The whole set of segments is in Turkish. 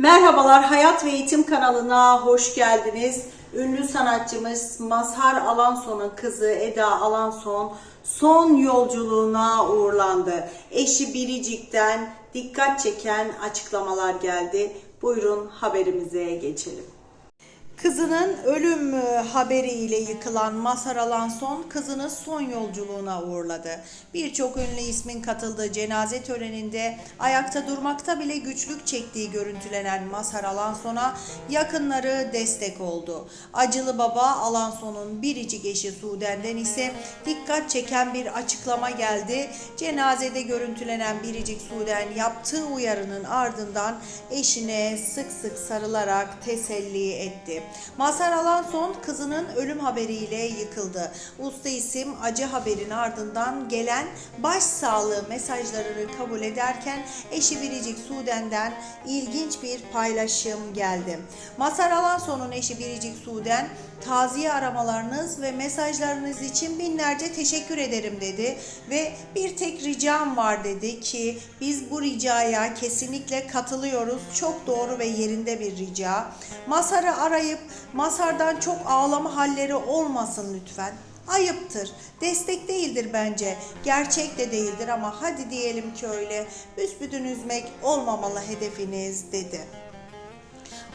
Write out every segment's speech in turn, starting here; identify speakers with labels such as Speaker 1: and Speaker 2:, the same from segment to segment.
Speaker 1: Merhabalar Hayat ve Eğitim kanalına hoş geldiniz. Ünlü sanatçımız Mazhar Alanson'un kızı Eda Alanson son yolculuğuna uğurlandı. Eşi Biricik'ten dikkat çeken açıklamalar geldi. Buyurun haberimize geçelim. Kızının ölüm e, haberiyle yıkılan Mazhar Alanson kızını son yolculuğuna uğurladı. Birçok ünlü ismin katıldığı cenaze töreninde ayakta durmakta bile güçlük çektiği görüntülenen Mazhar Alanson'a yakınları destek oldu. Acılı baba Alanson'un biricik eşi Suden'den ise dikkat çeken bir açıklama geldi. Cenazede görüntülenen biricik Suden yaptığı uyarının ardından eşine sık sık sarılarak teselli etti. Mazhar Alanson kızının ölüm haberiyle yıkıldı. Usta isim acı haberin ardından gelen başsağlığı mesajlarını kabul ederken eşi Biricik Suden'den ilginç bir paylaşım geldi. Mazhar Alanson'un eşi Biricik Suden taziye aramalarınız ve mesajlarınız için binlerce teşekkür ederim dedi ve bir tek ricam var dedi ki biz bu ricaya kesinlikle katılıyoruz. Çok doğru ve yerinde bir rica. Masar'ı arayıp Masar'dan çok ağlama halleri olmasın lütfen. Ayıptır. Destek değildir bence. Gerçek de değildir ama hadi diyelim ki öyle. Büsbütün üzmek olmamalı hedefiniz dedi.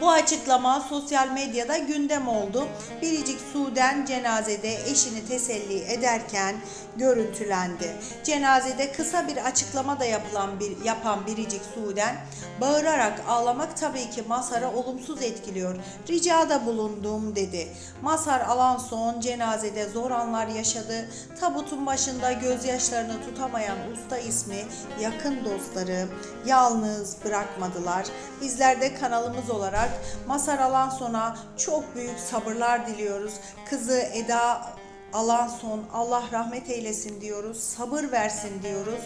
Speaker 1: Bu açıklama sosyal medyada gündem oldu. Biricik Suden cenazede eşini teselli ederken görüntülendi. Cenazede kısa bir açıklama da yapılan bir yapan Biricik Suden bağırarak ağlamak tabii ki Masar'ı olumsuz etkiliyor. Ricada bulundum dedi. Masar Alanson cenazede zor anlar yaşadı. Tabutun başında gözyaşlarını tutamayan usta ismi yakın dostları yalnız bırakmadılar. Bizler de kanalımız olarak Masar Alanson'a çok büyük sabırlar diliyoruz. Kızı Eda Alanson Allah rahmet eylesin diyoruz. Sabır versin diyoruz.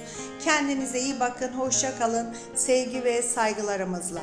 Speaker 1: Kendinize iyi bakın. Hoşça kalın. Sevgi ve saygılarımızla.